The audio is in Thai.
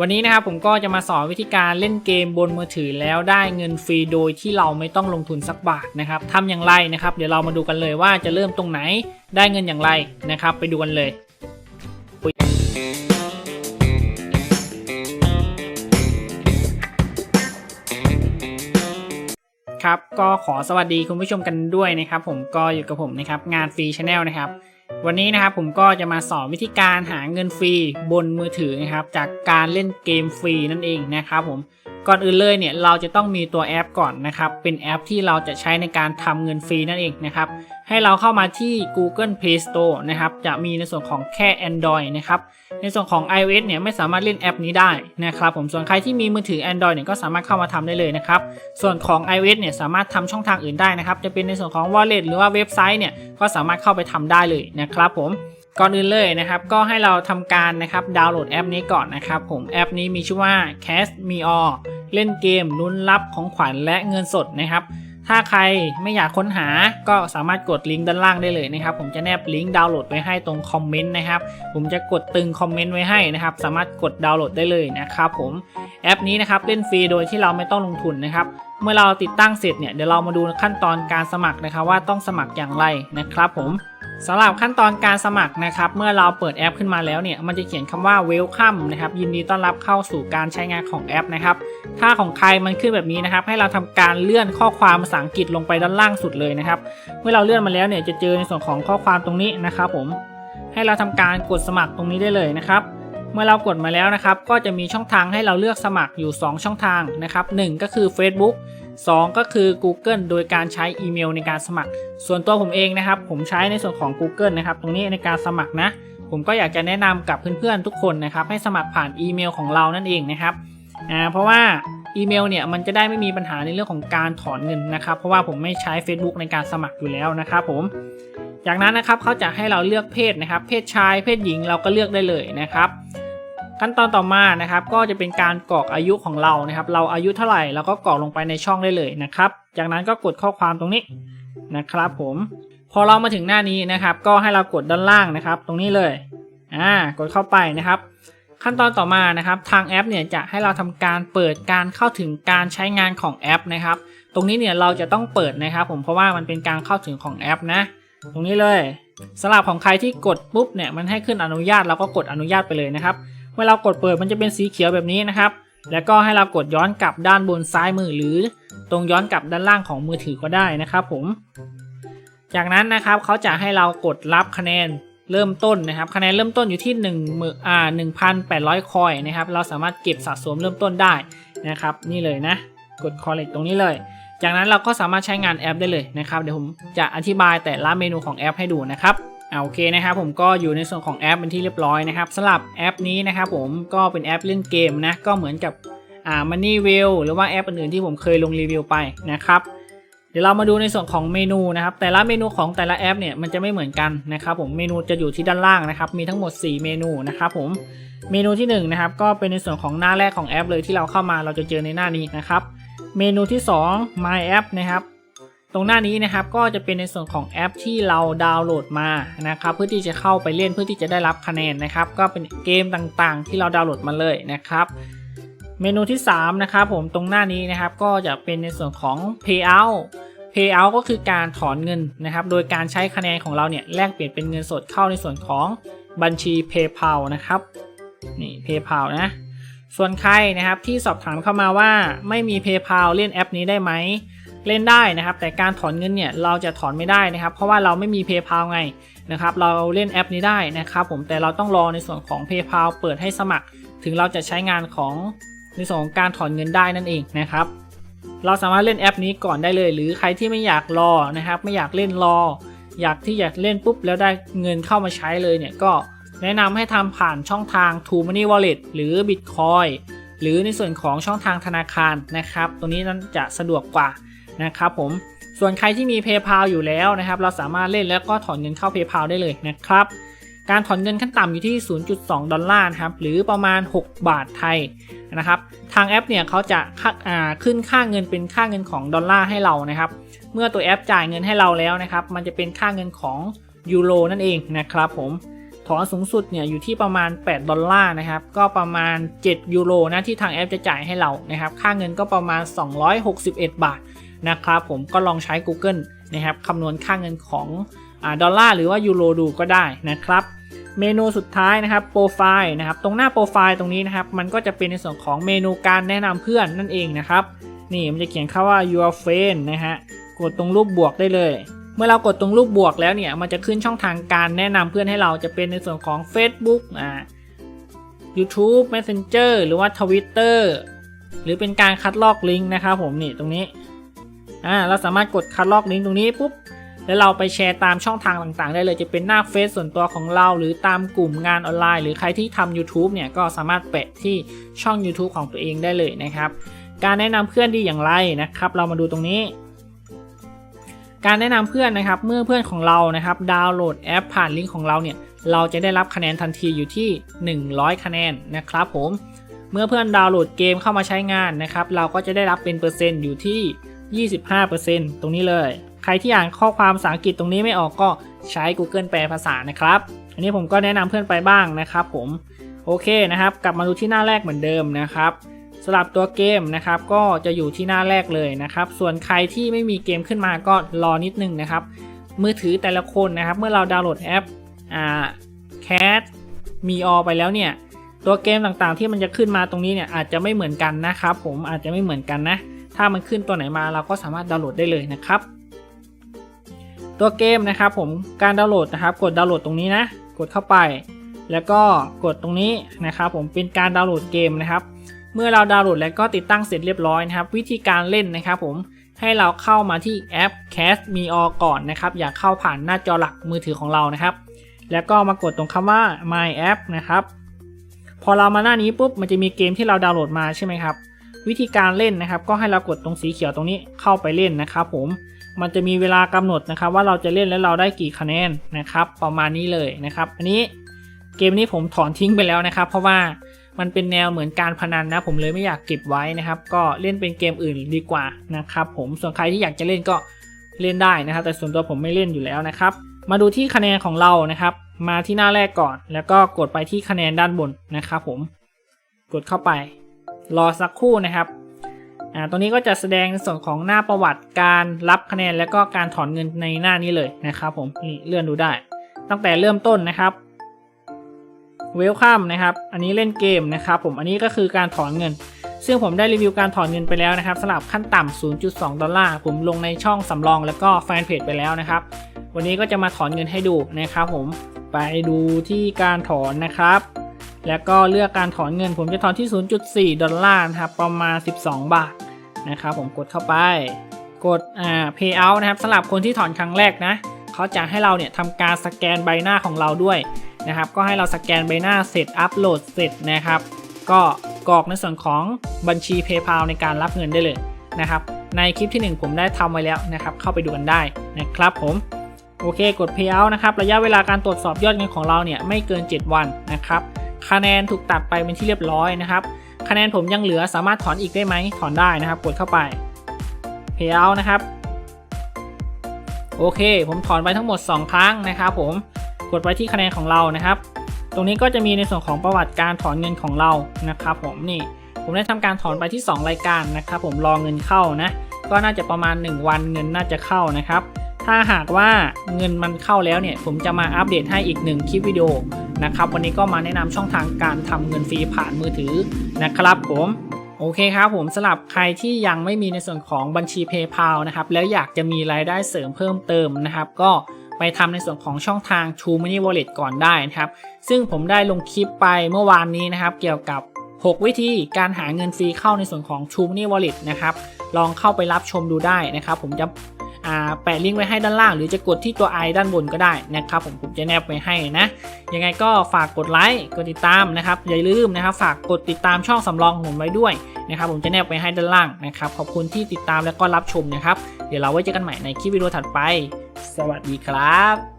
วันนี้นะครับผมก็จะมาสอนวิธีการเล่นเกมบนมือถือแล้วได้เงินฟรีโดยที่เราไม่ต้องลงทุนสักบาทนะครับทำอย่างไรนะครับ เดี๋ยวเรามาดูกันเลยว่าจะเริ่มตรงไหนได้เงินอย่างไรนะครับ ไปดูกันเลยครับก็ขอสวัสดีคุณผู้ชมกันด้วยนะครับ ผมก็อยู่กับผมนะครับงานฟรีชาแนลนะครับ วันนี้นะครับผมก็จะมาสอนวิธีการหาเงินฟรีบนมือถือนะครับจากการเล่นเกมฟรีนั่นเองนะครับผม ก่อนอื่นเลยเนี่ยเราจะต้องมีตัวแอปก่อนนะครับ เป็นแอปที่เราจะใช้ในการทำเงินฟรีนั่นเองนะครับ ให้เราเข้ามาที่ Google Play Store นะครับ จะมีในส่วนของแค่ Android นะครับ ในส่วนของ iOS เนี่ยไม่สามารถเล่นแอปนี้ได้นะครับ ผม ส่วนใครที่มีมือถือ Android เนี่ยก็สามารถเข้ามาทำได้เลยนะครับ ส่วนของ iOS เนี่ยสามารถทำช่องทางอื่นได้นะครับ จะเป็นในส่วนของ Wallet หรือว่าเว็บไซต์เนี่ยก็สามารถเข้าไปทำได้เลยนะครับผมก่อนอื่นเลยนะครับ ก็ให้เราทำการนะครับดาวน์โหลดแอปนี้ก่อนนะครับ ผมแอปนี้มีชื่อว่า Cash Me All เล่นเกมลุ้นรับของขวัญและเงินสดนะครับ ถ้าใครไม่อยากค้นหาก็สามารถกดลิงก์ด้านล่างได้เลยนะครับ ผมจะแนบลิงก์ดาวน์โหลดไว้ให้ตรงคอมเมนต์นะครับ ผมจะกดตึงคอมเมนต์ไว้ให้นะครับ สามารถกดดาวน์โหลดได้เลยนะครับผมแอปนี้นะครับเล่นฟรีโดยที่เราไม่ต้องลงทุนนะครับเมื่อเราติดตั้งเสร็จเนี่ยเดี๋ยวเรามาดูขั้นตอนการสมัครนะครับว่าต้องสมัครอย่างไรนะครับผม สำหรับขั้นตอนการสมัครนะครับ เมื่อเราเปิดแอปขึ้นมาแล้วเนี่ยมันจะเขียนคำว่า welcome นะครับยินดีต้อนรับเข้าสู่การใช้งานของแอปนะครับถ้าของใครมันขึ้นแบบนี้นะครับ ให้เราทำการเลื่อนข้อความภาษาอังกฤษลงไปด้านล่างสุดเลยนะครับ เมื่อเราเลื่อนมาแล้วเนี่ยจะเจอในส่วนของข้อความตรงนี้นะครับผมให้เราทำการกดสมัครตรงนี้ได้เลยนะครับเมื่อเรากดมาแล้วนะครับ ก็จะมีช่องทางให้เราเลือกสมัครอยู่ 2 ช่องทางนะครับ1ก็คือ Facebook 2 ก็คือ Google โดยการใช้อีเมลในการสมัคร ส่วนตัวผมเองนะครับ ผมใช้ในส่วนของ Google นะครับ ตรงนี้ในการสมัครนะ ผมก็อยากจะแนะนำกับเพื่อนๆทุกคนนะครับ ให้สมัครผ่านอีเมลของเรานั่นเองนะครับอ่าเพราะว่าอีเมลเนี่ยมันจะได้ไม่มีปัญหาในเรื่องของการถอนเงินนะครับ เพราะว่าผมไม่ใช้ Facebook ในการสมัครอยู่แล้วนะครับผมจากนั้นนะครับเขาจะให้เราเลือกเพศนะครับ เพศชาย เพศหญิงเราก็เลือกได้เลยนะครับ ขั้นตอนต่อมานะครับก็จะเป็นการกรอกอายุของเรานะครับ เราอายุเท่าไหร่เราก็กรอกลงไปในช่องได้เลยนะครับ จากนั้นก็กดข้อความตรงนี้นะครับ ผมพอเรามาถึงหน้านี้นะครับ ก็ให้เรากดด้านล่างนะครับ ตรงนี้เลยอ่ากดเข้าไปนะครับ ขั้นตอนต่อมานะครับ ทางแอปเนี่ยจะให้เราทำการเปิดการเข้าถึงการใช้งานของแอปนะครับ ตรงนี้เนี่ยเราจะต้องเปิดนะครับ ผมเพราะว่ามันเป็นการเข้าถึงของแอปนะ ตรงนี้เลยสำหรับของใครที่กดปุ๊บเนี่ยมันให้ขึ้นอนุญาตเราก็กดอนุญาตไปเลยนะครับ เมื่อเรากดเปิดมันจะเป็นสีเขียวแบบนี้นะครับ แล้วก็ให้เรากดย้อนกลับด้านบนซ้ายมือหรือ ตรงย้อนกลับด้านล่างของมือถือก็ได้นะครับผม จากนั้นนะครับเขาจะให้เรากดรับคะแนนเริ่มต้นนะครับ คะแนนเริ่มต้นอยู่ที่1นึ่งมืออ่าหนึ่งพันแปดร้อยคอยนะครับ เราสามารถเก็บสะสมเริ่มต้นได้นะครับ นี่เลยนะ กด collect ตรงนี้เลย จากนั้นเราก็สามารถใช้งานแอปได้เลยนะครับ เดี๋ยวผมจะอธิบายแต่ละเมนูของแอปให้ดูนะครับ อ่าโอเคนะครับผมก็อยู่ในส่วนของแอปเป็นที่เรียบร้อยนะครับสำหรับแอปนี้นะครับผมก็เป็นแอปเล่นเกมนะก็เหมือนกับอ่า Money w e l l หรือว่าแอปอื่นๆที่ผมเคยลงรีวิวไปนะครับเดี๋ยวเรามาดูในส่วนของเมนูนะครับแต่ละเมนูของแต่ละแอปเนี่ยมันจะไม่เหมือนกันนะครับผมเมนูจะอยู่ที่ด้านล่างนะครับมีทั้งหมด 4 เมนูนะครับผมเมนูที่1นะครับก็เป็นในส่วนของหน้าแรกของแอปเลยที่เราเข้ามาเราจะเจอในหน้านี้นะครับเมนูที่ 2 My App นะครับ ตรงหน้านี้นะครับก็จะเป็นในส่วนของแอปที่เราดาวน์โหลดมานะครับเพื่อที่จะเข้าไปเล่นเพื่อที่จะได้รับคะแนนนะครับ ก็เป็นเกมต่างๆ ที่เราดาวน์โหลดมาเลยนะครับเมนูที่3นะครับผมตรงหน้านี้นะครับก็จะเป็นในส่วนของ Payout Payout ก็คือการถอนเงินนะครับ โดยการใช้คะแนนของเราเนี่ยแลกเปลี่ยนเป็นเงินสดเข้าในส่วนของบัญชี PayPal นะครับนี่ PayPal นะส่วนใครนะครับที่สอบถามเข้ามาว่าไม่มี PayPal เล่นแอปนี้ได้ไหม เล่นได้นะครับ แต่การถอนเงินเนี่ยเราจะถอนไม่ได้นะครับ เพราะว่าเราไม่มี PayPal ไงนะครับ เราเล่นแอปนี้ได้นะครับ ผมแต่เราต้องรอในส่วนของ PayPal เปิดให้สมัคร ถึงเราจะใช้งานของในส่วนของการถอนเงินได้นั่นเองนะครับ เราสามารถเล่นแอปนี้ก่อนได้เลย หรือใครที่ไม่อยากรอนะครับ ไม่อยากเล่นรอ อยากที่อยากเล่นปุ๊บแล้วได้เงินเข้ามาใช้เลยเนี่ยก็แนะนำให้ทำผ่านช่องทาง True Money Wallet หรือ Bitcoin หรือในส่วนของช่องทางธนาคารนะครับตรงนี้นั้นจะสะดวกกว่า นะครับผมส่วนใครที่มี PayPal อยู่แล้วนะครับ เราสามารถเล่นแล้วก็ถอนเงินเข้า PayPal ได้เลยนะครับ การถอนเงินขั้นต่ำอยู่ที่ 0.2 ดอลลาร์นะครับ หรือประมาณ 6 บาทไทยนะครับ ทางแอปเนี่ยเขาจะขึ้นค่าเงินเป็นค่าเงินของดอลลาร์ให้เรานะครับ เมื่อตัวแอปจ่ายเงินให้เราแล้วนะครับ มันจะเป็นค่าเงินของยูโรนั่นเองนะครับผม ถอนสูงสุดเนี่ยอยู่ที่ประมาณ 8 ดอลลาร์นะครับ ก็ประมาณ 7 ยูโรนะที่ทางแอปจะจ่ายให้เรานะครับ ค่าเงินก็ประมาณ 261 บาท นะครับผมก็ลองใช้ Google นะครับคำนวณค่าเงินของอดอลลาร์หรือว่ายูโรดูก็ได้นะครับ เมนูสุดท้ายนะครับโปรไฟล์นะครับตรงหน้าโปรไฟล์ตรงนี้นะครับมันก็จะเป็นในส่วนของเมนูการแนะนำเพื่อนนั่นเองนะครับนี่มันจะเขียนคาว่า your friend นะฮะกดตรงรูปบวกได้เลยเมื่อเรากดตรงรูปบวกแล้วเนี่ย มันจะขึ้นช่องทางการแนะนำเพื่อนให้เราจะเป็นในส่วนของ Facebook อ่า YouTube Messenger หรือว่า Twitter หรือเป็นการคัดลอกลิงก์นะครับผมนี่ตรงนี้ อ่าเราสามารถกดคัดลอกลิงก์ตรงนี้ปุ๊บแล้วเราไปแชร์ตามช่องทางต่างๆ ได้เลยจะเป็นหน้าเฟซส่วนตัวของเราหรือตามกลุ่มงานออนไลน์ หรือใครที่ทำ YouTube เนี่ยก็สามารถแปะที่ช่อง YouTube ของตัวเองได้เลยนะครับ การแนะนำเพื่อนดีอย่างไรนะครับ เรามาดูตรงนี้ การแนะนำเพื่อนนะครับ เมื่อเพื่อนของเรานะครับดาวน์โหลดแอปผ่านลิงก์ของเราเนี่ยเราจะได้รับคะแนนทันทีอยู่ที่ 100 คะแนนนะครับผมเมื่อเพื่อนดาวน์โหลดเกมเข้ามาใช้งานนะครับ เราก็จะได้รับเป็นเปอร์เซ็นต์อยู่ที่ 25%ตรงนี้เลย ใครที่อ่านข้อความภาษาอังกฤษตรงนี้ไม่ออกก็ใช้ Google แปลภาษานะครับ อันนี้ผมก็แนะนำเพื่อนไปบ้างนะครับผม โอเคนะครับ กลับมาดูที่หน้าแรกเหมือนเดิมนะครับสลับตัวเกมนะครับก็จะอยู่ที่หน้าแรกเลยนะครับ ส่วนใครที่ไม่มีเกมขึ้นมาก็รอนิดนึงนะครับ มือถือแต่ละคนนะครับ เมื่อเราดาวน์โหลดแอปอ่า Cat มีอไปแล้วเนี่ย ตัวเกมต่างๆที่มันจะขึ้นมาตรงนี้เนี่ยอาจจะไม่เหมือนกันนะครับ ผมอาจจะไม่เหมือนกันนะ ถ้ามันขึ้นตัวไหนมาเราก็สามารถดาวน์โหลดได้เลยนะครับ ตัวเกมนะครับผมการดาวน์โหลดนะครับ กดดาวน์โหลดตรงนี้นะ กดเข้าไป แล้วก็กดตรงนี้นะครับผมเป็นการดาวน์โหลดเกมนะครับ เมื่อเราดาวน์โหลดแล้วก็ติดตั้งเสร็จเรียบร้อยนะครับ วิธีการเล่นนะครับผมให้เราเข้ามาที่แอป Cast Me All ก่อนนะครับ อย่าเข้าผ่านหน้าจอหลักมือถือของเรานะครับ แล้วก็มากดตรงคำว่า My App นะครับ พอเรามาหน้านี้ปุ๊บมันจะมีเกมที่เราดาวน์โหลดมาใช่ไหมครับ วิธีการเล่นนะครับ ก็ให้เรากดตรงสีเขียวตรงนี้เข้าไปเล่นนะครับผมมันจะมีเวลากำหนดนะครับ ว่าเราจะเล่นแล้วเราได้กี่คะแนนนะครับ ประมาณนี้เลยนะครับ อันนี้เกมนี้ผมถอนทิ้งไปแล้วนะครับ เพราะว่ามันเป็นแนวเหมือนการพนันนะ ผมเลยไม่อยากเก็บไว้นะครับ ก็เล่นเป็นเกมอื่นดีกว่านะครับผมส่วนใครที่อยากจะเล่นก็เล่นได้นะครับ แต่ส่วนตัวผมไม่เล่นอยู่แล้วนะครับ มาดูที่คะแนนของเรานะครับ มาที่หน้าแรกก่อน แล้วก็กดไปที่คะแนนด้านบนนะครับ ผมกดเข้าไป รอสักครู่นะครับอ่าตรงนี้ก็จะแสดงในส่วนของหน้าประวัติการรับคะแนน แล้วก็การถอนเงินในหน้านี้เลยนะครับผมนี่เลื่อนดูได้ ตั้งแต่เริ่มต้นนะครับเวลคัมนะครับ อันนี้เล่นเกมนะครับผม อันนี้ก็คือการถอนเงิน ซึ่งผมได้รีวิวการถอนเงินไปแล้วนะครับสำหรับขั้นต่ำ 0.2 ดอลลาร์ ผมลงในช่องสำรองแล้วก็แฟนเพจไปแล้วนะครับ วันนี้ก็จะมาถอนเงินให้ดูนะครับผม ไปดูที่การถอนนะครับ แล้วก็เลือกการถอนเงิน ผมจะถอนที่ 0.4 ดอลลาร์นะครับ ประมาณ 12 บาทนะครับ ผมกดเข้าไป กดอ่า pay out นะครับสำหรับคนที่ถอนครั้งแรกนะเขาจะให้เราเนี่ยทำการสแกนใบหน้าของเราด้วยนะครับ ก็ให้เราสแกนใบหน้าเสร็จอัปโหลดเสร็จนะครับ ก็กรอกในส่วนของบัญชี PayPal ในการรับเงินได้เลยนะครับ ในคลิปที่ 1 ผมได้ทำไว้แล้วนะครับ เข้าไปดูกันได้นะครับผมโอเคกด Payout นะครับ ระยะเวลาการตรวจสอบยอดเงินของเราเนี่ยไม่เกิน 7 วันนะครับ คะแนนถูกตัดไปเป็นที่เรียบร้อยนะครับ คะแนนผมยังเหลือสามารถถอนอีกได้ไหมถอนได้นะครับ กดเข้าไป Payout นะครับ โอเค ผมถอนไปทั้งหมด 2 ครั้งนะครับ ผมกดไว้ที่คะแนนของเรานะครับ ตรงนี้ก็จะมีในส่วนของประวัติการถอนเงินของเรานะครับ ผมนี่ผมได้ทำการถอนไปที่ 2 รายการนะครับ ผมรอเงินเข้านะ ก็น่าจะประมาณ 1 วันเงินน่าจะเข้านะครับ ถ้าหากว่าเงินมันเข้าแล้วเนี่ย ผมจะมาอัปเดตให้อีกหนึ่งคลิปวิดีโอ นะครับวันนี้ก็มาแนะนำช่องทางการทำเงินฟรีผ่านมือถือนะครับผมโอเคครับผมสำหรับใครที่ยังไม่มีในส่วนของบัญชี PayPal นะครับแล้วอยากจะมีรายได้เสริมเพิ่มเติมนะครับก็ไปทำในส่วนของช่องทาง True Money Wallet ก่อนได้นะครับ ซึ่งผมได้ลงคลิปไปเมื่อวานนี้นะครับ เกี่ยวกับ 6 วิธีการหาเงินฟรีเข้าในส่วนของ True Money Wallet นะครับ ลองเข้าไปรับชมดูได้นะครับ ผมจะ แปะลิงก์ไว้ให้ด้านล่าง หรือจะกดที่ตัว i ด้านบนก็ได้นะครับผมผมจะแนบไว้ให้นะยังไงก็ฝากกดไลค์กดติดตามนะครับอย่าลืมนะครับฝากกดติดตามช่องสำรองของผมไว้ด้วยนะครับผมจะแนบไว้ให้ด้านล่างนะครับขอบคุณที่ติดตามและก็รับชมนะครับ เดี๋ยวเราไว้เจอกันใหม่ในคลิปวิดีโอถัดไป สวัสดีครับ